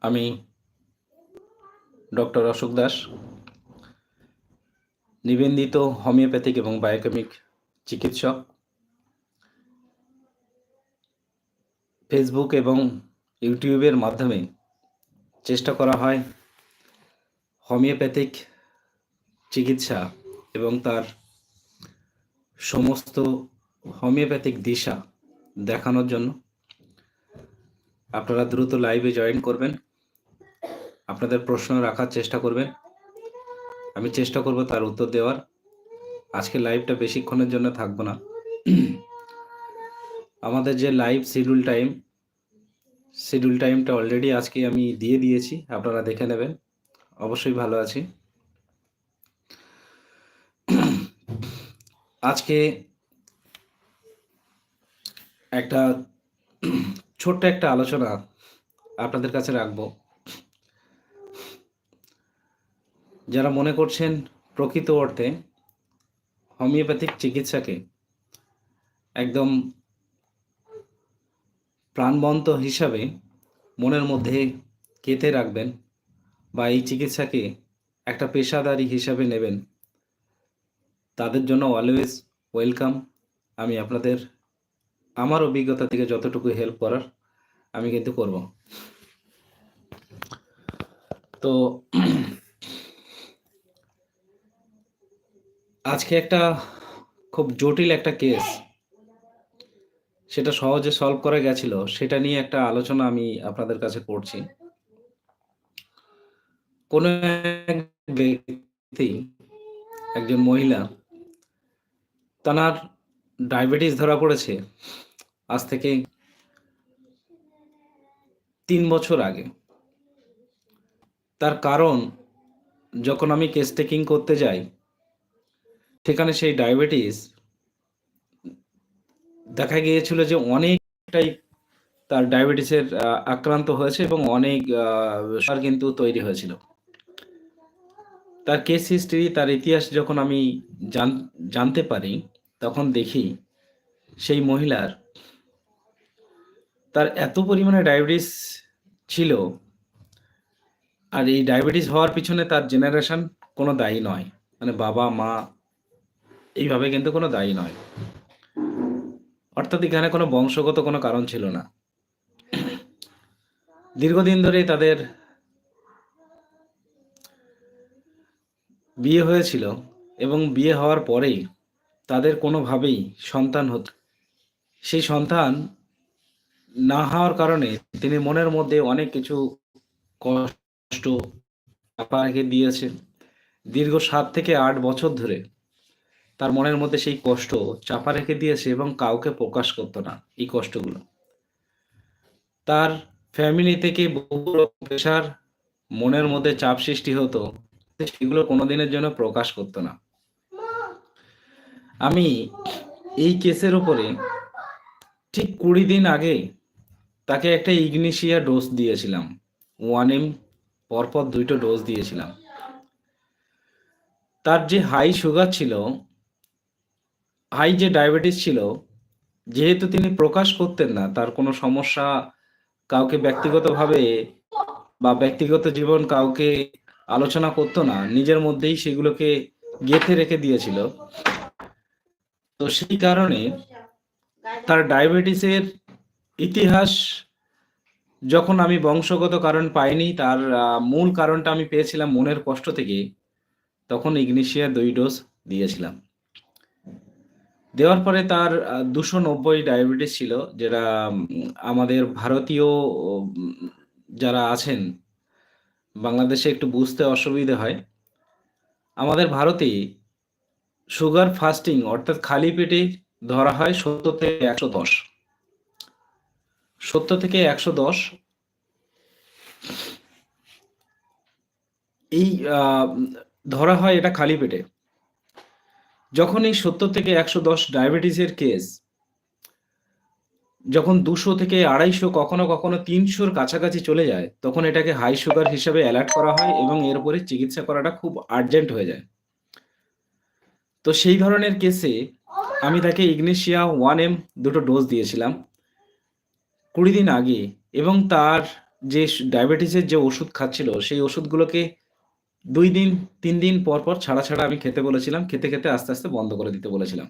আমি ডক্টর অশোক দাস, নিবন্ধিত হোমিওপ্যাথিক এবং বায়োকেমিক চিকিৎসক। ফেসবুক এবং ইউটিউবের মাধ্যমে চেষ্টা করা হয় হোমিওপ্যাথিক চিকিৎসা এবং তার সমস্ত হোমিওপ্যাথিক দিশা দেখানোর জন্য। আপনারা দ্রুত লাইভে জয়েন করবেন। আপনাদের প্রশ্ন রাখার চেষ্টা করবেন। আমি চেষ্টা করব তার উত্তর দেওয়ার। আজকে লাইভটা বেশিক্ষণের জন্য থাকব না। আমাদের যে লাইভ শিডিউল টাইম শিডিউল টাইমটা অলরেডি আজকে আমি দিয়ে দিয়েছি, আপনারা দেখে নেবেন। অবশ্যই ভালো আছি। আজকে একটা ছোট্ট একটা আলোচনা আপনাদের কাছে রাখব। যারা মনে করছেন প্রকৃত অর্থে হোমিওপ্যাথিক চিকিৎসাকে একদম প্রাণবন্ত হিসাবে মনের মধ্যে কেটে রাখবেন বা এই চিকিৎসাকে একটা পেশাদারি হিসাবে নেবেন, তাদের জন্য অলওয়েজ ওয়েলকাম আমি আপনাদের, আমার অভিজ্ঞতা থেকে যতটুকু হেল্প করার, আমি কিন্তু করব। তো আজকে একটা খুব জটিল একটা কেস। সেটা সহজে সলভ করা গেছিল। সেটা নিয়ে একটা আলোচনা আমি আপনাদের কাছে করছি। কোন এক ব্যক্তি, একজন মহিলা তার ডায়াবেটিস ধরা পড়েছে আজ থেকে তিন বছর আগে। তার কারণ, যখন আমি কেস টেকিং করতে যাই সেখানে সেই ডায়াবেটিস দেখা গিয়েছিল যে অনেকটাই তার ডায়াবেটিসের আক্রান্ত হয়েছে এবং অনেক সার কিন্তু তৈরি হয়েছিল। তার কেস হিস্ট্রি তার ইতিহাস যখন আমি জানতে পারি, তখন দেখি সেই মহিলার তার এত পরিমাণে ডায়াবেটিস ছিল আর এই ডায়াবেটিস হওয়ার পিছনে তার জেনারেশন কোনো দায়ী নয়। মানে বাবা, মা এইভাবে কিন্তু কোনো দায়ী নয়। অর্থাৎ এখানে কোনো বংশগত কোনো কারণ ছিল না। দীর্ঘদিন ধরে তাদের বিয়ে হয়েছিল এবং বিয়ে হওয়ার পরেই তাদের কোনোভাবেই সন্তান হতো সেই সন্তান না হওয়ার কারণে তিনি মনের মধ্যে অনেক কিছু কষ্ট চাপা রেখে দিয়েছে দীর্ঘ সাত থেকে আট বছর ধরে তার মনের মধ্যে সেই কষ্ট চাপা রেখে দিয়েছে এবং কাউকে প্রকাশ করতো না এই কষ্টগুলো। তার ফ্যামিলি থেকে বহু প্রেশার মনের মধ্যে চাপ সৃষ্টি হতো, সেগুলো কোনোদিনের জন্য প্রকাশ করতো না। আমি এই কেসের উপরে ঠিক কুড়ি দিন আগে তাকে একটা ইগনিশিয়া ডোজ দিয়েছিলাম। ওয়ান এম পরপর দুইটো ডোজ দিয়েছিলাম। তার যে হাই সুগার ছিল হাই যে ডায়াবেটিস ছিল, যেহেতু তিনি প্রকাশ করতেন না, তার কোনো সমস্যা কাউকে ব্যক্তিগতভাবে বা ব্যক্তিগত জীবন কাউকে আলোচনা করতো না, নিজের মধ্যেই সেগুলোকে গেঁথে রেখে দিয়েছিল। তো সেই কারণে তার ডায়াবেটিসের ইতিহাস যখন আমি বংশগত কারণ পাইনি, তার মূল কারণটা আমি পেয়েছিলাম মনের কষ্ট থেকে, তখন ইগনিশিয়া দুই ডোজ দিয়েছিলাম। দেওয়ার পরে তার দুশো নব্বই ডায়াবেটিস ছিল, যেটা আমাদের ভারতীয় যারা আছেন, বাংলাদেশে একটু বুঝতে অসুবিধে হয়। আমাদের ভারতে সুগার ফাস্টিং অর্থাৎ খালি পেটে ধরা হয় সত্তর থেকে একশো দশ। সত্তর থেকে একশো দশ এই ধরা হয় এটা খালি পেটে। যখন এই সত্তর থেকে একশো দশ ডায়াবেটিসের কেস, যখন দুশো থেকে আড়াইশো, কখনো কখনো তিনশোর কাছাকাছি চলে যায়, তখন এটাকে হাই সুগার হিসেবে অ্যালার্ট করা হয় এবং এর উপরে চিকিৎসা করাটা খুব আর্জেন্ট হয়ে যায়। তো সেই ধরনের কেসে আমি তাকে ইগনেশিয়া ওয়ান এম দুটো ডোজ দিয়েছিলাম কুড়ি দিন আগে এবং তার যে ডায়াবেটিসের যে ওষুধ খাচ্ছিল, সেই ওষুধগুলোকে দুই দিন, তিন দিন পর পর ছাড়া ছাড়া আমি খেতে বলেছিলাম, খেতে খেতে আস্তে আস্তে বন্ধ করে দিতে বলেছিলাম।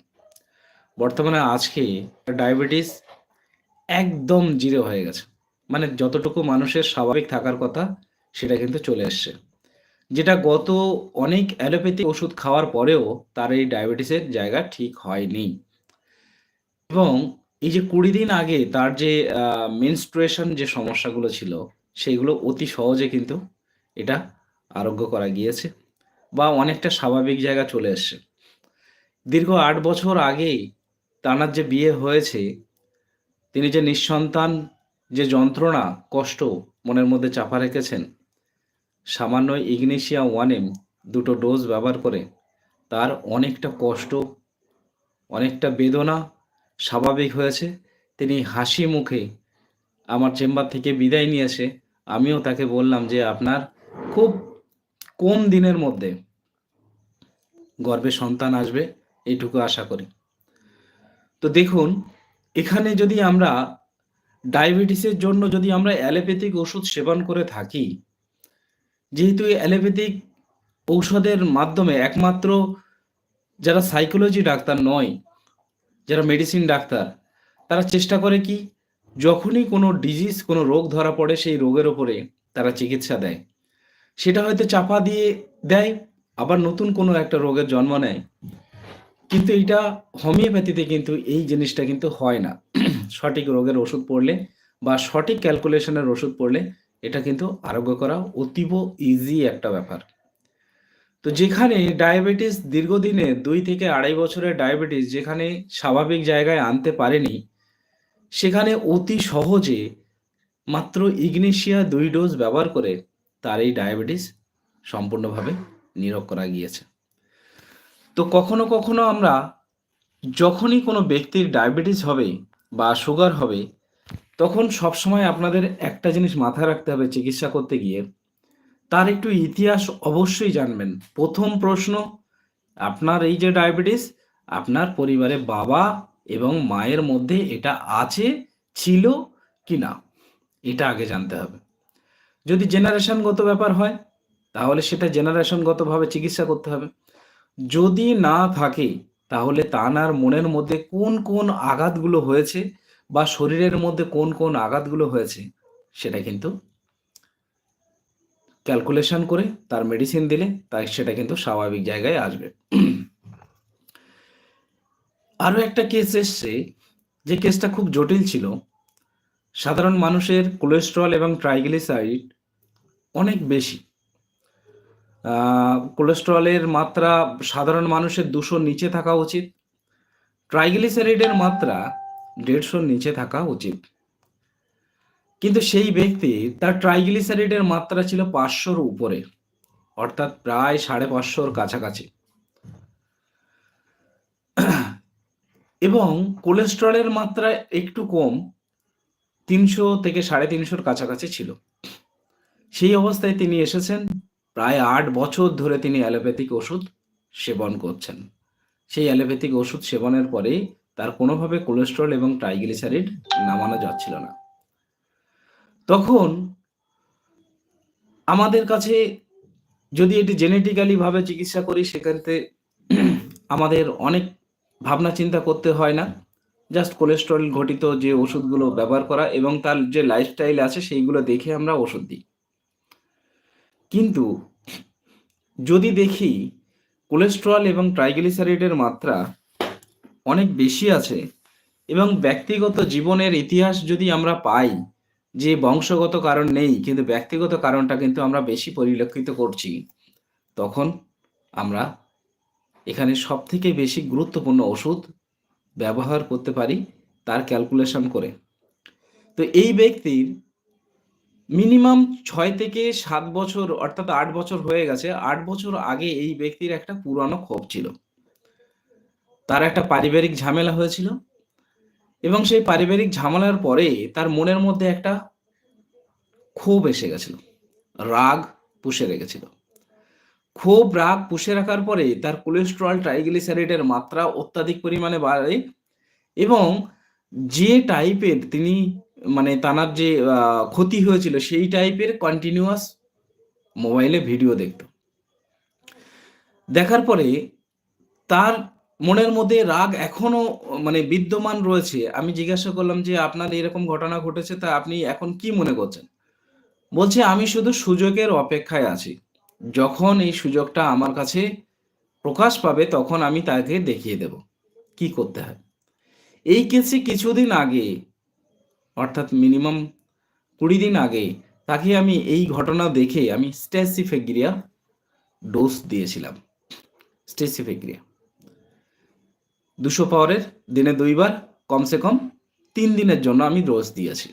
বর্তমানে আজকে ডায়াবেটিস একদম জিরো হয়ে গেছে। মানে যতটুকু মানুষের স্বাভাবিক থাকার কথা, সেটা কিন্তু চলে এসছে। যেটা গত অনেক অ্যালোপ্যাথি ওষুধ খাওয়ার পরেও তার এই ডায়াবেটিসের জায়গা ঠিক হয়নি। এবং এই যে কুড়ি দিন আগে তার যে মেনস্ট্রুয়েশন যে সমস্যাগুলো ছিল, সেইগুলো অতি সহজে কিন্তু এটা আরোগ্য করা গিয়েছে বা অনেকটা স্বাভাবিক জায়গা চলে এসছে। দীর্ঘ আট বছর আগেই তানার যে বিয়ে হয়েছে, তিনি যে নিঃসন্তান যে যন্ত্রণা, কষ্ট মনের মধ্যে চাপা রেখেছেন, সামান্য ইগনেশিয়া ওয়ানেম দুটো ডোজ ব্যবহার করে তার অনেকটা কষ্ট, অনেকটা বেদনা স্বাভাবিক হয়েছে। তিনি হাসি মুখে আমার চেম্বার থেকে বিদায় নিয়েছে। আমিও তাকে বললাম যে, আপনার খুব কম দিনের মধ্যে গর্ভে সন্তান আসবে এইটুকু আশা করি। তো দেখুন, এখানে যদি আমরা ডায়াবেটিসের জন্য যদি আমরা অ্যালোপ্যাথিক ওষুধ সেবন করে থাকি, যেহেতু অ্যালোপ্যাথিক ঔষধের মাধ্যমে একমাত্র যারা সাইকোলজি ডাক্তার নয়, যারা মেডিসিন ডাক্তার, তারা চেষ্টা করে কি, যখনই কোনো ডিজিজ, কোনো রোগ ধরা পড়ে, সেই রোগের ওপরে তারা চিকিৎসা দেয়। সেটা হয়তো চাপা দিয়ে দেয়, আবার নতুন কোনো একটা রোগের জন্ম নেয়। কিন্তু এটা হোমিওপ্যাথিতে কিন্তু এই জিনিসটা কিন্তু হয় না। সঠিক রোগের ওষুধ পড়লে বা সঠিক ক্যালকুলেশনের ওষুধ পড়লে এটা কিন্তু আরোগ্য করা অতীব ইজি একটা ব্যাপার। তো যেখানে ডায়াবেটিস দীর্ঘদিনে দুই থেকে আড়াই বছরের ডায়াবেটিস যেখানে স্বাভাবিক জায়গায় আনতে পারেনি, সেখানে অতি সহজে মাত্র ইগনেশিয়া দুই ডোজ ব্যবহার করে তার এই ডায়াবেটিস সম্পূর্ণভাবে নিরোগ করা গিয়েছে। তো কখনো কখনো আমরা যখনই কোনো ব্যক্তির ডায়াবেটিস হবে বা সুগার হবে, তখন সবসময় আপনাদের একটা জিনিস মাথায় রাখতে হবে চিকিৎসা করতে গিয়ে। তার একটু ইতিহাস অবশ্যই জানবেন। প্রথম প্রশ্ন, আপনার এই যে ডায়াবেটিস, আপনার পরিবারে বাবা এবং মায়ের মধ্যে এটা আছে, ছিল কি না এটা আগে জানতে হবে। যদি জেনারেশনগত ব্যাপার হয়, তাহলে সেটা জেনারেশনগতভাবে চিকিৎসা করতে হবে। যদি না থাকে, তাহলে তানার মনের মধ্যে কোন কোন আঘাতগুলো হয়েছে বা শরীরের মধ্যে কোন কোন আঘাতগুলো হয়েছে, সেটা কিন্তু ক্যালকুলেশন করে তার মেডিসিন দিলে তাই সেটা কিন্তু স্বাভাবিক জায়গায় আসবে। আরও একটা কেস এসছে, যে কেসটা খুব জটিল ছিল। সাধারণ মানুষের কোলেস্ট্রল এবং ট্রাইগ্লিসাইড অনেক বেশি। কোলেস্ট্রলের মাত্রা সাধারণ মানুষের দুশোর নিচে থাকা উচিত। ট্রাইগ্লিসারিডের মাত্রা দেড়শোর নিচে থাকা উচিত। কিন্তু সেই ব্যক্তি তার ট্রাইগ্লিসারিডের মাত্রা ছিল পাঁচশোর উপরে, অর্থাৎ প্রায় সাড়ে পাঁচশোর কাছাকাছি। এবং কোলেস্ট্রলের মাত্রা একটু কম, তিনশো থেকে সাড়ে তিনশোর কাছাকাছি ছিল। সেই অবস্থায় তিনি এসেছেন। প্রায় আট বছর ধরে তিনি অ্যালোপ্যাথিক ওষুধ সেবন করছেন। সেই অ্যালোপ্যাথিক ওষুধ সেবনের পরে তার কোনোভাবে কোলেস্ট্রল এবং ট্রাইগ্লিসারিড নামানো যাচ্ছিল না। তখন আমাদের কাছে যদি এটি জেনেটিক্যালি ভাবে চিকিৎসা করি, সেক্ষেত্রে আমাদের অনেক ভাবনা চিন্তা করতে হয় না। জাস্ট কোলেস্ট্রল ঘটিত যে ওষুধগুলো ব্যবহার করা এবং তার যে লাইফস্টাইল আছে, সেইগুলো দেখে আমরা ওষুধ দিই। কিন্তু যদি দেখি কোলেস্ট্রল এবং ট্রাইগ্লিসারাইডের মাত্রা অনেক বেশি আছে এবং ব্যক্তিগত জীবনের ইতিহাস যদি আমরা পাই, যে বংশগত কারণ নেই, কিন্তু ব্যক্তিগত কারণটা কিন্তু আমরা বেশি পরিলক্ষিত করছি, তখন আমরা এখানে সব থেকে বেশি গুরুত্বপূর্ণ ওষুধ ব্যবহার করতে পারি তার ক্যালকুলেশন করে। তো এই ব্যক্তির মিনিমাম ছয় থেকে সাত বছর, অর্থাৎ আট বছর হয়ে গেছে। আট বছর আগে এই ব্যক্তির একটা পুরানো ক্ষোভ ছিল। তার একটা পারিবারিক ঝামেলা হয়েছিল এবং সেই পারিবারিক ঝামেলার পরে তার মনের মধ্যে একটা ক্ষোভ এসে গেছিল। রাগ পুষে রেখেছিল। ক্ষোভ, রাগ পুষে রাখার পরে তার কোলেস্ট্রল ট্রাইগ্লিসারাইডের মাত্রা অত্যাধিক পরিমাণে বাড়ে এবং যে টাইপের তিনি মানে তানার যে ক্ষতি হয়েছিল সেই টাইপের কন্টিনিউয়াস মোবাইলে ভিডিও দেখতো। দেখার পরে তার মনের মধ্যে রাগ এখনও মানে বিদ্যমান রয়েছে। আমি জিজ্ঞাসা করলাম যে, আপনার এরকম ঘটনা ঘটেছে, তা আপনি এখন কি মনে করছেন? বলছে, আমি শুধু সুযোগের অপেক্ষায় আছি। যখন এই সুযোগটা আমার কাছে প্রকাশ পাবে, তখন আমি তাকে দেখিয়ে দেব। কি করতে হয়? এই কেসে কিছুদিন আগে অর্থাৎ মিনিমাম কুড়ি দিন আগে তাকে আমি এই ঘটনা দেখে আমি স্ট্যাসিফেগ্রিয়া ডোজ দিয়েছিলাম। স্টেসিফেগ্রিয়া। দুশো পাওয়ারের দিনে দুইবার, কমসে কম তিন দিনের জন্য আমি ডোজ দিয়েছি।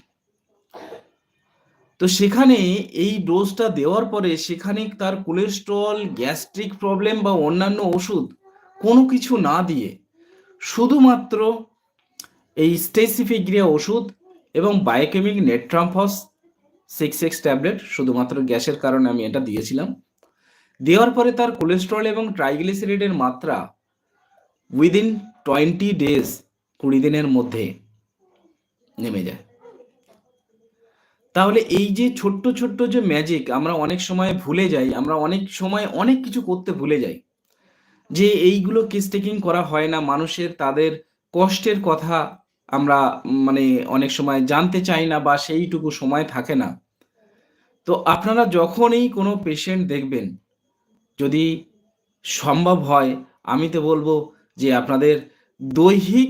তো সেখানে এই ডোজটা দেওয়ার পরে সেখানে তার কোলেস্ট্রল, গ্যাস্ট্রিক প্রবলেম বা অন্যান্য ওষুধ কোনো কিছু না দিয়ে শুধুমাত্র এই স্টেসিফিগ্রিয়া ওষুধ এবং biochemic natrum phos six six tablet শুধুমাত্র গ্যাসের কারণে আমি এটা দিয়েছিলাম। দেওয়ার পরে তার কোলেস্ট্রল এবং ট্রাইগ্লিসারিডের মাত্রা উইদিন টোয়েন্টি ডেজ কুড়ি দিনের মধ্যে নেমে যায়। তাহলে এই যে ছোট্ট ছোট্ট যে ম্যাজিক আমরা অনেক সময় ভুলে যাই, আমরা অনেক সময় অনেক কিছু করতে ভুলে যাই, যে এইগুলো কেস টেকিং করা হয় না, মানুষের তাদের কষ্টের কথা আমরা মানে অনেক সময় জানতে চাই না বা সেইটুকু সময় থাকে না। তো আপনারা যখনই কোনো পেশেন্ট দেখবেন, যদি সম্ভব হয়, আমি তো বলব যে আপনাদের দৈহিক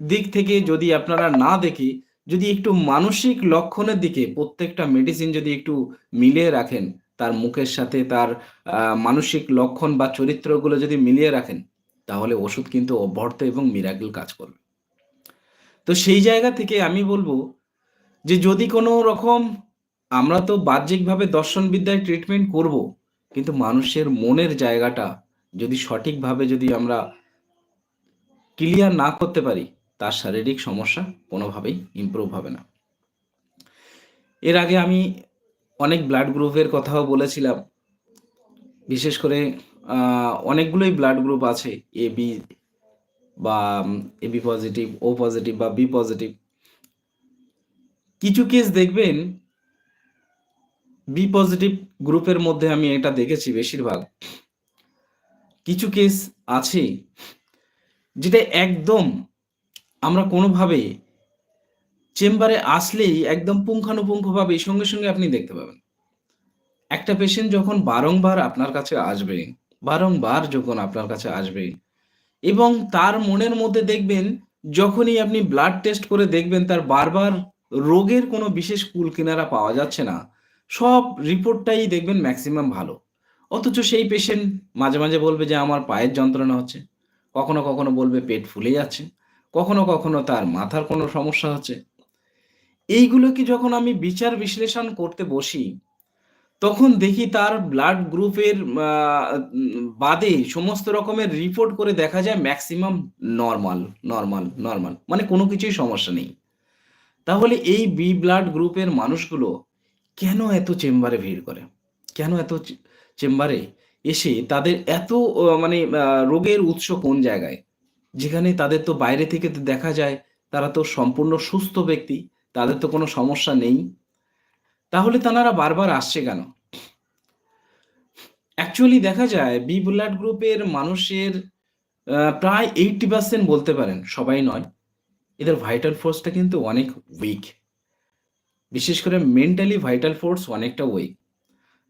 দিক থেকে যদি আপনারা না দেখে, যদি একটু মানসিক লক্ষণের দিকে প্রত্যেকটা মেডিসিন যদি একটু মিলিয়ে রাখেন, তার মুখের সাথে তার মানসিক লক্ষণ বা চরিত্রগুলো যদি মিলিয়ে রাখেন, তাহলে ওষুধ কিন্তু অব্যর্থ এবং মিরাকেল কাজ করবে। তো সেই জায়গা থেকে আমি বলব যে যদি কোনো রকম আমরা তো বাহ্যিকভাবে দর্শনবিদ্যায় ট্রিটমেন্ট করব, কিন্তু মানুষের মনের জায়গাটা যদি সঠিকভাবে যদি আমরা ক্লিয়ার না করতে পারি, তার শারীরিক সমস্যা কোনোভাবেই ইমপ্রুভ হবে না। এর আগে আমি অনেক ব্লাড গ্রুপের কথাও বলেছিলাম। বিশেষ করে অনেকগুলোই ব্লাড গ্রুপ আছে এ বি বা A B positive O positive বা বি পজিটিভ কিছু কেস দেখবেন বি পজিটিভ গ্রুপের মধ্যে আমি এটা দেখেছি বেশিরভাগ। কিছু কেস আছে যেটা একদম আমরা কোনোভাবে চেম্বারে আসলেই একদম পুঙ্খানুপুঙ্খভাবে সঙ্গে সঙ্গে আপনি দেখতে পাবেন। একটা পেশেন্ট যখন বারংবার আপনার কাছে আসবে, বারংবার যখন আপনার কাছে আসবে এবং তার মনের মধ্যে দেখবেন, যখনই আপনি ব্লাড টেস্ট করে দেখবেন, তার বারবার রোগের কোনো বিশেষ কুল কিনারা পাওয়া যাচ্ছে না। সব রিপোর্টটাই দেখবেন ম্যাক্সিমাম ভালো। অথচ সেই পেশেন্ট মাঝে মাঝে বলবে যে, আমার পায়ের যন্ত্রণা হচ্ছে। কখনো কখনো বলবে, পেট ফুলে যাচ্ছে। কখনো কখনো তার মাথার কোনো সমস্যা হচ্ছে। এইগুলোকে যখন আমি বিচার বিশ্লেষণ করতে বসি তখন দেখি তার ব্লাড গ্রুপের বাদে সমস্ত রকমের রিপোর্ট করে দেখা যায় ম্যাক্সিমাম নর্মাল নর্মাল নর্মাল মানে কোনো কিছুই সমস্যা নেই। তাহলে এই বি ব্লাড গ্রুপের মানুষগুলো কেন এত চেম্বারে ভিড় করে? কেন এত চেম্বারে এসে তাদের এত মানে রোগের উৎস কোন জায়গায়? যেখানে তাদের তো বাইরে থেকে দেখা যায়, তারা তো সম্পূর্ণ সুস্থ ব্যক্তি, তাদের তো কোনো সমস্যা নেই। তাহলে তারা বারবার আসছে কেন? অ্যাকচুয়ালি দেখা যায় বি ব্লাড গ্রুপের মানুষের প্রায় এইটটি পার্সেন্ট বলতে পারেন, সবাই নয়। এদের ভাইটাল ফোর্সটা কিন্তু অনেক উইক বিশেষ করে মেন্টালি ভাইটাল ফোর্স অনেকটা উইক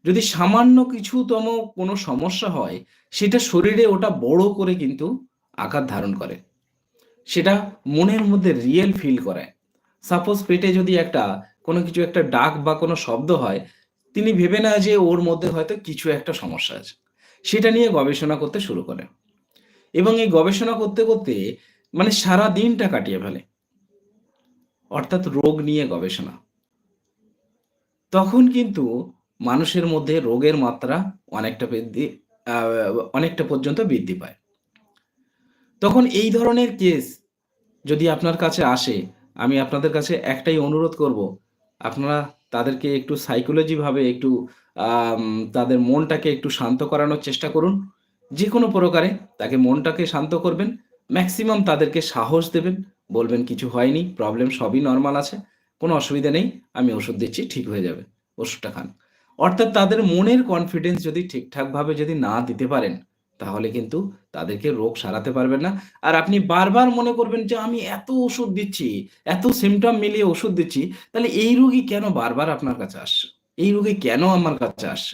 যদি সামান্য কিছুতম কোনো সমস্যা হয়, সেটা শরীরে ওটা বড় করে কিন্তু আকার ধারণ করে। সেটা মনের মধ্যে রিয়েল ফিল করায় সাপোজ পেটে যদি একটা কোনো কিছু একটা ডাক বা কোনো শব্দ হয়, তিনি ভেবে না যে ওর মধ্যে হয়তো কিছু একটা সমস্যা আছে। সেটা নিয়ে গবেষণা করতে শুরু করে। এবং এই গবেষণা করতে করতে মানে সারা দিনটা কাটিয়ে ফেলে। অর্থাৎ রোগ নিয়ে গবেষণা। তখন কিন্তু মানুষের মধ্যে রোগের মাত্রা অনেকটা বৃদ্ধি অনেকটা পর্যন্ত বৃদ্ধি পায়। তখন এই ধরনের কেস যদি আপনার কাছে আসে, আমি আপনাদের কাছে একটাই অনুরোধ করব আপনারা তাদেরকে একটু সাইকোলজি ভাবে একটু তাদের মনটাকে একটু শান্ত করানোর চেষ্টা করুন। যে কোনো প্রকারে তাকে মনটাকে শান্ত করবেন ম্যাক্সিমাম তাদেরকে সাহস দেবেন, বলবেন কিছু হয়নি প্রবলেম সবই নর্মাল আছে, কোনো অসুবিধা নেই, আমি ওষুধ দিচ্ছি, ঠিক হয়ে যাবে, ওষুধটা খান। অর্থাৎ তাদের মনের কনফিডেন্স যদি ঠিকঠাকভাবে যদি না দিতে পারেন তাহলে কিন্তু তাদেরকে রোগ সারাতে পারবেন না। আর আপনি বারবার মনে করবেন যে, আমি এত ওষুধ দিচ্ছি, এত সিমটম মিলিয়ে ওষুধ দিচ্ছি, তাহলে এই রোগী কেন বারবার আপনার কাছে আসছে? এই রোগী কেন আমার কাছে আসছে?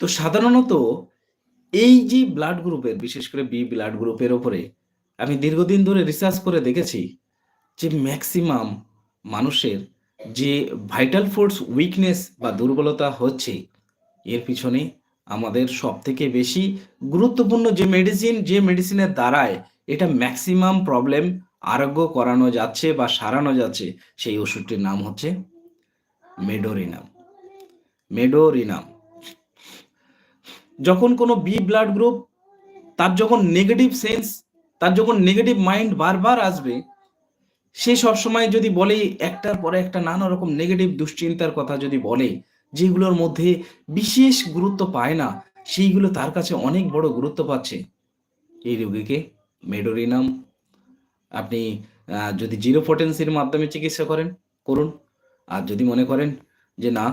তো সাধারণত এই যে ব্লাড গ্রুপের বিশেষ করে বি ব্লাড গ্রুপের ওপরে, আমি দীর্ঘদিন ধরে রিসার্চ করে দেখেছি যে ম্যাক্সিমাম মানুষের যে ভাইটাল ফোর্স উইকনেস বা দুর্বলতা হচ্ছে, এর পিছনে আমাদের সব থেকে বেশি গুরুত্বপূর্ণ যে মেডিসিন যে মেডিসিনের দ্বারায় এটা ম্যাক্সিমাম প্রবলেম আরোগ্য করানো যাচ্ছে বা সারানো যাচ্ছে, সেই ওষুধটির নাম হচ্ছে মেডোরিনাম। মেডোরিনাম। যখন কোনো বি ব্লাড গ্রুপ তার যখন নেগেটিভ সেন্স তার যখন নেগেটিভ মাইন্ড বারবার আসবে, সে সবসময় যদি বলে, একটার পরে একটা নানা রকম নেগেটিভ দুশ্চিন্তার কথা যদি বলে যেগুলোর মধ্যে বিশেষ গুরুত্ব পায় না, সেইগুলো তার কাছে অনেক বড় গুরুত্ব পাচ্ছে। এই রোগীকে মেডোরিনাম, আপনি যদি জিরো পটেন্সির মাধ্যমে চিকিৎসা করেন, করুন। আর যদি মনে করেন যে না,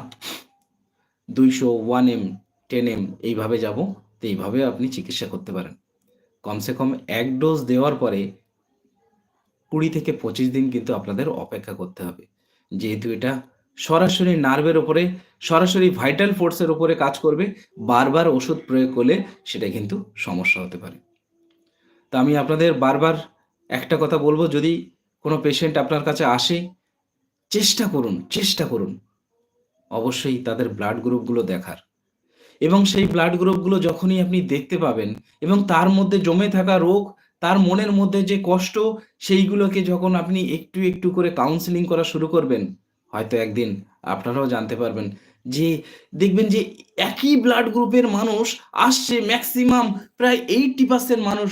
দুইশো ওয়ান এম, টেন এম এইভাবে যাব, তো এইভাবে আপনি চিকিৎসা করতে পারেন। কমসে কম এক ডোজ দেওয়ার পরে কুড়ি থেকে পঁচিশ দিন কিন্তু আপনাদের অপেক্ষা করতে হবে। যেহেতু এটা সরাসরি নার্ভের ওপরে সরাসরি ভাইটাল ফোর্সের ওপরে কাজ করবে, বারবার ওষুধ প্রয়োগ করলে সেটা কিন্তু সমস্যা হতে পারে। তো আমি আপনাদের বারবার একটা কথা বলব, যদি কোনো পেশেন্ট আপনার কাছে আসে, চেষ্টা করুন চেষ্টা করুন। অবশ্যই তাদের ব্লাড গ্রুপগুলো দেখার। এবং সেই ব্লাড গ্রুপগুলো যখনই আপনি দেখতে পাবেন, এবং তার মধ্যে জমে থাকা রোগ, তার মনের মধ্যে যে কষ্ট, সেইগুলোকে যখন আপনি একটু একটু করে কাউন্সিলিং করা শুরু করবেন হয়তো একদিন আপনারাও জানতে পারবেন যে দেখবেন যে একই ব্লাড গ্রুপের মানুষ আসছে ম্যাক্সিমাম প্রায় এইটটি পার্সেন্ট মানুষ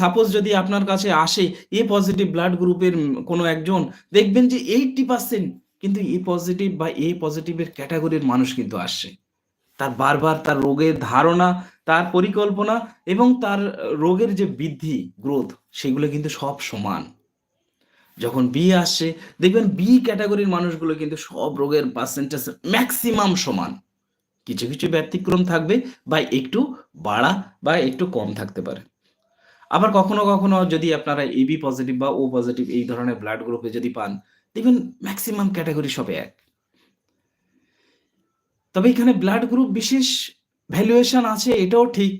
সাপোজ যদি আপনার কাছে আসে এ পজিটিভ ব্লাড গ্রুপের কোনো একজন, দেখবেন যে এইটটি পার্সেন্ট কিন্তু এ পজিটিভ বা এ পজিটিভের ক্যাটাগরির মানুষ কিন্তু আসছে। তার বারবার তার রোগের ধারণা, তার পরিকল্পনা এবং তার রোগের যে বৃদ্ধি গ্রোথ সেগুলো কিন্তু সব সমান। যখন বি আসছে দেখবেন বি ক্যাটাগরির মানুষগুলো কিন্তু সব রোগের পার্সেন্টেজ ম্যাক্সিমাম সমান। কিছু কিছু ব্যতিক্রম থাকবে বা একটু বাড়া বা একটু কম থাকতে পারে। আবার কখনো কখনো যদি আপনারা এবি পজিটিভ বা ও পজিটিভ এই ধরনের ব্লাড গ্রুপে যদি পান, দেখবেন ম্যাক্সিমাম ক্যাটাগরি সব এক। তবে এখানে ব্লাড গ্রুপ বিশেষ ভ্যালুয়েশন আছে, এটাও ঠিক।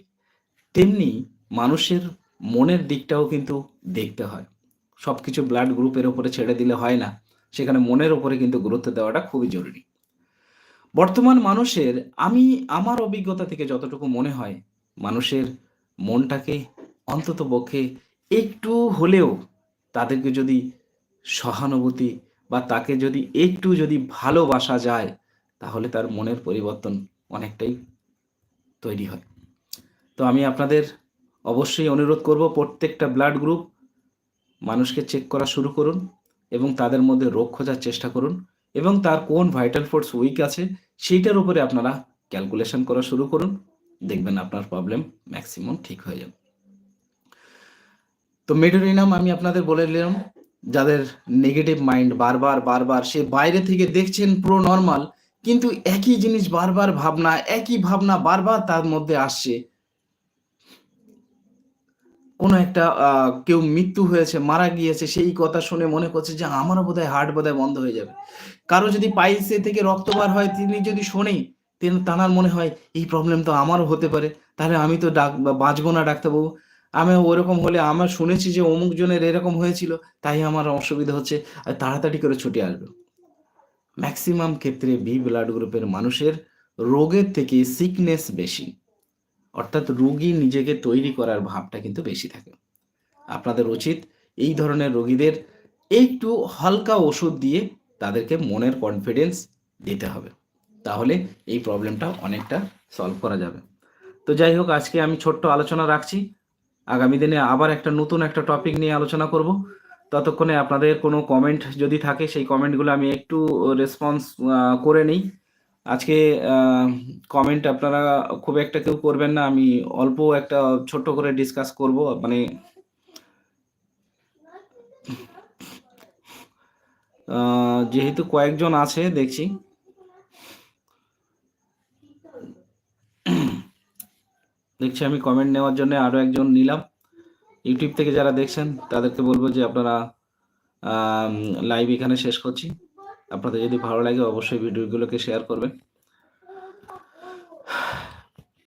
তেমনি মানুষের মনের দিকটাও কিন্তু দেখতে হয়। সবকিছু ব্লাড গ্রুপের ওপরে ছেড়ে দিলে হয় না। সেখানে মনের উপরে কিন্তু গুরুত্ব দেওয়াটা খুবই জরুরি। বর্তমান মানুষের, আমি আমার অভিজ্ঞতা থেকে যতটুকু মনে হয়, মানুষের মনটাকে অন্তত পক্ষে একটু হলেও তাদেরকে যদি সহানুভূতি বা তাকে যদি একটু যদি ভালোবাসা যায়, তাহলে তার মনের পরিবর্তন অনেকটাই তৈরি হয়। তো আমি আপনাদের অবশ্যই অনুরোধ করব প্রত্যেকটা ব্লাড গ্রুপ মানুষকে চেক করা শুরু করুন এবং তাদের মধ্যে রোগ খোঁজার চেষ্টা করুন এবং তার কোন ভাইটাল ফোর্স উইক আছে সেইটার উপরে আপনারা ক্যালকুলেশন করা শুরু করুন। দেখবেন আপনার প্রবলেম ম্যাক্সিমাম ঠিক হয়ে যাবে। তো মেডোরিনাম আমি আপনাদের বলে দিলাম, যাদের নেগেটিভ মাইন্ড বারবার বারবার সে বাইরে থেকে দেখছেন পুরো নর্মাল কিন্তু একই জিনিস বারবার ভাবনা, একই ভাবনা বারবার তার মধ্যে আসছে। কোনো একটা কেউ মৃত্যু হয়েছে, মারা গিয়েছে, সেই কথা শুনে মনে করছে যে আমারও বোধহয় হার্ট বোধহয় বন্ধ হয়ে যাবে। কারও যদি পাইলসে থেকে রক্ত বার হয়, তিনি যদি শোনে তেন- তানার মনে হয়, এই প্রবলেম তো আমারও হতে পারে, তাহলে আমি তো ডাক বাঁচবো না ডাক্তারবাবু। আমি ওরকম হলে আমার শুনেছি যে অমুক জনের এরকম হয়েছিল, তাই আমার অসুবিধা হচ্ছে, আর তাড়াতাড়ি করে ছুটে আসবে। ম্যাক্সিমাম ক্ষেত্রে বি ব্লাড গ্রুপের মানুষের রোগের থেকে সিকনেস বেশি। অর্থাৎ রুগী নিজেকে তৈরি করার ভাবটা কিন্তু বেশি থাকে। আপনাদের উচিত এই ধরনের রোগীদের একটু হালকা ওষুধ দিয়ে তাদেরকে মনের কনফিডেন্স দিতে হবে। তাহলে এই প্রবলেমটা অনেকটা সলভ করা যাবে। তো যাই হোক, আজকে আমি ছোট্ট আলোচনা রাখছি। আগামী দিনে আবার একটা নতুন একটা টপিক নিয়ে আলোচনা করব। ততক্ষণে আপনাদের কোনো কমেন্ট যদি থাকে, সেই কমেন্টগুলো আমি একটু রেসপন্স করে নিই। আজকে কমেন্ট আপনারা খুব একটা কেউ করবেন না, আমি অল্প একটা ছোট্ট করে ডিসকাস করব মানে যেহেতু কয়েকজন আছে, দেখছি। দেখছি আমি কমেন্ট নেওয়ার জন্য আরও একজন নিলাম। ইউটিউব থেকে যারা দেখছেন, তাদেরকে বলব যে আপনারা লাইভ এখানে শেষ করছি। আপনাদের যদি ভালো লাগে অবশ্যই ভিডিওগুলোকে শেয়ার করবেন।